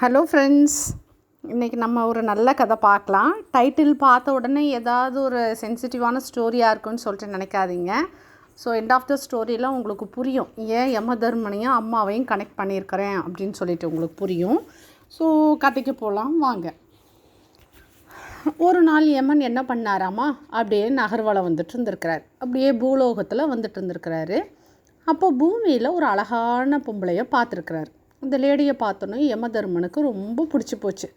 Hello friends இன்றைக்கி நம்ம ஒரு நல்ல கதை பார்க்கலாம். டைட்டில் பார்த்த உடனே ஏதாவது ஒரு சென்சிட்டிவான ஸ்டோரியாக இருக்குன்னு சொல்லிட்டு நினைக்காதீங்க. ஸோ எண்ட் ஆஃப் த ஸ்டோரியில் உங்களுக்கு புரியும். ஏன் யம தர்மனையும் அம்மாவையும் கனெக்ட் பண்ணியிருக்கிறேன் அப்படின்னு சொல்லிட்டு உங்களுக்கு புரியும். ஸோ கதைக்கு போகலாம் வாங்க. ஒரு நாள் யமன் என்ன பண்ணாராமா? அப்படியே நகர்வலம் வந்துட்டு இருந்திருக்கிறார். அப்படியே பூலோகத்தில் வந்துட்டு இருந்திருக்கிறாரு. அப்போ பூமியில் ஒரு அழகான பொம்பளையை பார்த்துருக்கிறாரு. இந்த லேடியை பார்த்தோன்னே யமதர்மனுக்கு ரொம்ப பிடிச்சி போச்சு.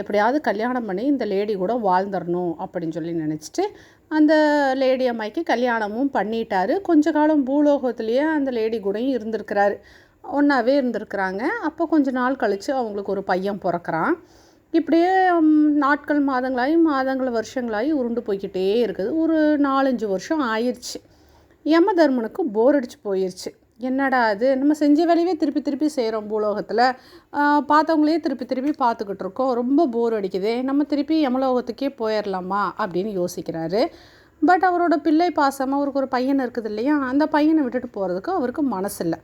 எப்படியாவது கல்யாணம் பண்ணி இந்த லேடி கூட வாழ்ந்துடணும் அப்படின்னு சொல்லி நினச்சிட்டு அந்த லேடி அம்மாய்க்கு கல்யாணமும் பண்ணிட்டாரு. கொஞ்ச காலம் பூலோகத்துலேயே அந்த லேடி கூடயும் இருந்திருக்கிறாரு. ஒன்றாவே இருந்திருக்கிறாங்க. அப்போ கொஞ்ச நாள் கழித்து அவங்களுக்கு ஒரு பையன் பிறக்கிறான். இப்படியே நாட்கள் மாதங்களாகி மாதங்கள் வருஷங்களாகி உருண்டு போய்க்கிட்டே இருக்குது. ஒரு நாலஞ்சு வருஷம் ஆயிடுச்சு யமதர்மனுக்கு போர் அடித்து போயிடுச்சு என்னடா அது? நம்ம செஞ்ச வேலையவே திருப்பி திருப்பி செய்கிறோம் பூலோகத்தில். பார்த்தவங்களையே திருப்பி திருப்பி பார்த்துக்கிட்டு இருக்கோம். ரொம்ப போர் அடிக்குதே. நம்ம திருப்பி யமலோகத்துக்கே போயிடலாமா அப்படின்னு யோசிக்கிறாரு. பட் அவரோட பிள்ளை பாசமாக அவருக்கு ஒரு பையன் இருக்குது இல்லையா? அந்த பையனை விட்டுட்டு போகிறதுக்கு அவருக்கு மனசு இல்லை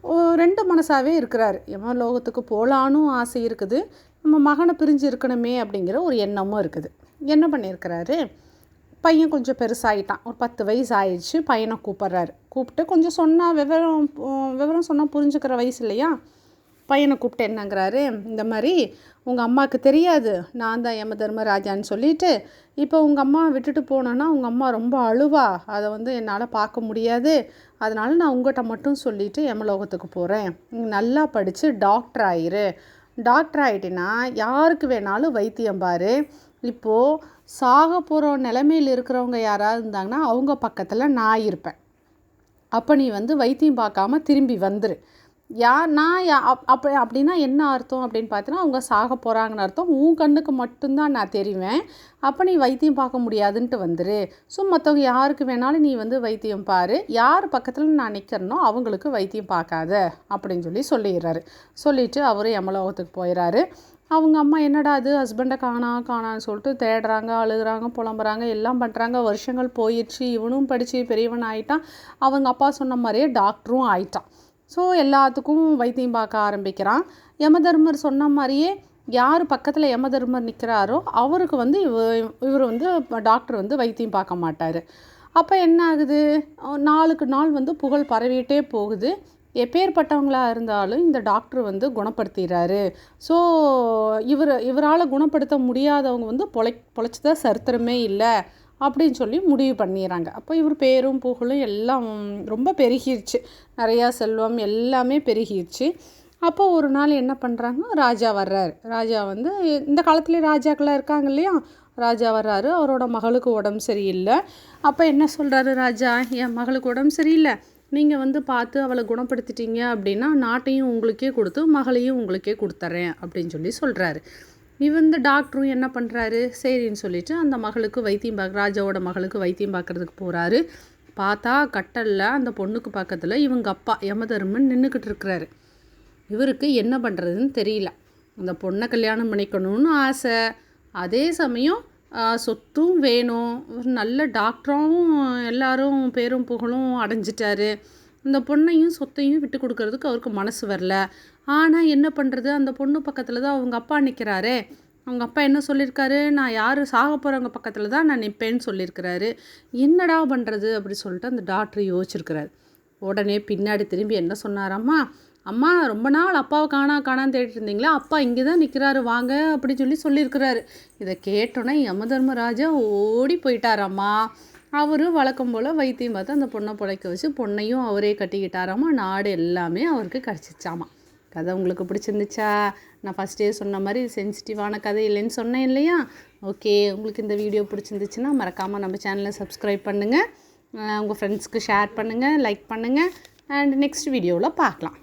ஓ- ரெண்டு மனசாகவே இருக்கிறாரு. யமலோகத்துக்கு போகலான்னு ஆசை இருக்குது. நம்ம மகனை பிரிஞ்சு இருக்கணுமே அப்படிங்கிற ஒரு எண்ணமும் இருக்குது. என்ன பண்ணியிருக்கிறாரு? பையன் கொஞ்சம் பெருசாகிட்டான் ஒரு பத்து வயசு ஆயிடுச்சு பையனை கூப்பிட்றாரு. கூப்பிட்டு கொஞ்சம் சொன்னால் விவரம் விவரம் சொன்னால் புரிஞ்சுக்கிற வயசு இல்லையா? பையனை கூப்பிட்டு என்னங்கிறாரு? இந்த மாதிரி உங்கள் அம்மாவுக்கு தெரியாது. நான் தான் யம தர்மராஜான்னு சொல்லிட்டு இப்போ உங்கள் அம்மா விட்டுட்டு போனோன்னா உங்கள் அம்மா ரொம்ப அழுவா. அதை வந்து என்னால் பார்க்க முடியாது. அதனால் நான் உங்கள்கிட்ட மட்டும் சொல்லிவிட்டு யமலோகத்துக்கு போகிறேன் நல்லா படித்து டாக்டர் ஆயிரு. டாக்டர் ஆகிட்டினா யாருக்கு வேணாலும் வைத்தியம் பாரு. இப்போது சாக போகிற நிலமையில் இருக்கிறவங்க யாராவது இருந்தாங்கன்னா அவங்க பக்கத்தில் நான் இருப்பேன். அப்போ நீ வந்து வைத்தியம் பார்க்காம திரும்பி வந்துரு. யார் நான் யா அப் அப்போ அப்படின்னா என்ன அர்த்தம் அப்படின்னு பார்த்தீங்கன்னா அவங்க சாக போகிறாங்கன்னு அர்த்தம். உன் கண்ணுக்கு மட்டும்தான் நான் தெரிவேன். அப்போ நீ வைத்தியம் பார்க்க முடியாதுன்ட்டு வந்துரு. ஸோ மற்றவங்க யாருக்கு வேணாலும் நீ வந்து வைத்தியம் பாரு. யார் பக்கத்தில் நான் நிற்கிறனோ அவங்களுக்கு வைத்தியம் பார்க்காத அப்படின்னு சொல்லி சொல்லிடுறாரு. சொல்லிவிட்டு அவர் யமலோகத்துக்கு போயிடுறாரு அவங்க அம்மா என்னடா அது ஹஸ்பண்டை காணா காணான்னு சொல்லிட்டு தேடுறாங்க அழுகுறாங்க புலம்புறாங்க எல்லாம் பண்ணுறாங்க வருஷங்கள் போயிடுச்சு. இவனும் படித்து பெரியவன் ஆயிட்டான். அவங்க அப்பா சொன்ன மாதிரியே டாக்டரும் ஆயிட்டான். ஸோ எல்லாத்துக்கும் வைத்தியம் பார்க்க ஆரம்பிக்கிறான். யமதர்மர் சொன்ன மாதிரியே யார் பக்கத்தில் யமதர்மர் நிற்கிறாரோ அவருக்கு வந்து இவ இவர் வந்து டாக்டர் வந்து வைத்தியம் பார்க்க மாட்டார். அப்போ என்ன ஆகுது? நாளுக்கு நாள் வந்து புகழ் பரவிட்டே போகுது. எப்பேற்பட்டவங்களா இருந்தாலும் இந்த டாக்டர் வந்து குணப்படுத்திடுறாரு. ஸோ இவர் இவரால் குணப்படுத்த முடியாதவங்க வந்து பொழை பொழைச்சதா சரித்திரமே இல்லை அப்படின்னு சொல்லி முடிவு பண்ணிடுறாங்க. அப்போ இவர் பேரும் புகழும் எல்லாம் ரொம்ப பெருகிருச்சு. நிறையா செல்வம் எல்லாமே பெருகிருச்சு. அப்போ ஒரு நாள் என்ன பண்ணுறாங்க ராஜா வர்றாரு. ராஜா வந்து இந்த காலத்துலேயே ராஜாக்களாக இருக்காங்க இல்லையா? ராஜா வர்றாரு. அவரோட மகளுக்கு உடம்பு சரியில்லை. அப்போ என்ன சொல்கிறாரு ராஜா? என் மகளுக்கு உடம்பு சரியில்லை. நீங்கள் வந்து பார்த்து அவளை குணப்படுத்திட்டீங்க அப்படின்னா நாட்டையும் உங்களுக்கே கொடுத்து மகளையும் உங்களுக்கே கொடுத்துட்றேன் அப்படின்னு சொல்லி சொல்கிறாரு இவன் இந்த டாக்டரும் என்ன பண்ணுறாரு சரின்னு சொல்லிட்டு அந்த மகளுக்கு வைத்தியம் பார்க்க ராஜாவோட மகளுக்கு வைத்தியம் பார்க்குறதுக்கு போகிறாரு பார்த்தா கட்டலில் அந்த பொண்ணுக்கு பக்கத்தில் இவங்க அப்பா யமதர்மன் நின்றுக்கிட்டு இருக்கிறாரு. இவருக்கு என்ன பண்ணுறதுன்னு தெரியல. அந்த பொண்ணை கல்யாணம் பண்ணிக்கணும்னு ஆசை. அதே சமயம் சொத்தும் வேணும். ஒரு நல்ல டாக்டராகவும் எல்லாரும் பேரும் புகழும் அடைஞ்சிட்டாரு. இந்த பொண்ணையும் சொத்தையும் விட்டு கொடுக்கறதுக்கு அவருக்கு மனசு வரல. ஆனால் என்ன பண்ணுறது அந்த பொண்ணு பக்கத்தில் தான் அவங்க அப்பா நிற்கிறாரே அவங்க அப்பா என்ன சொல்லியிருக்காரு நான் யார்? சாக போகிறவங்க பக்கத்தில் தான் நான் நிற்பேன்னு சொல்லியிருக்கிறாரு என்னடா பண்ணுறது அப்படி சொல்லிட்டு அந்த டாக்டர் யோசிச்சிருக்கிறாரு. உடனே பின்னாடி திரும்பி என்ன சொன்னாராம்மா? அம்மா ரொம்ப நாள் அப்பாவை காணா காணான்னு தேடிட்டு இருந்தீங்களா அப்பா இங்கே தான் நிற்கிறாரு வாங்க அப்படின்னு சொல்லி சொல்லியிருக்கிறாரு. இதை கேட்டோன்னே யமதர்மராஜா ஓடி போயிட்டாராம்மா. அவர் வழக்கம் போல் வைத்தியம் பார்த்து அந்த பொண்ணை பிழைக்க வச்சு பொண்ணையும் அவரே கட்டிக்கிட்டாராமா நாடு எல்லாமே அவருக்கு கிடச்சிச்சாமா. கதை உங்களுக்கு பிடிச்சிருந்துச்சா? நான் ஃபஸ்ட்டே சொன்ன மாதிரி சென்சிட்டிவான கதை இல்லைன்னு சொன்னேன் இல்லையா? ஓகே உங்களுக்கு இந்த வீடியோ பிடிச்சிருந்துச்சுன்னா மறக்காமல் நம்ம சேனலை சப்ஸ்கிரைப் பண்ணுங்கள் உங்கள் ஃப்ரெண்ட்ஸ்க்கு ஷேர் பண்ணுங்கள் லைக் பண்ணுங்கள் அண்ட் நெக்ஸ்ட் வீடியோவில் பார்க்கலாம்.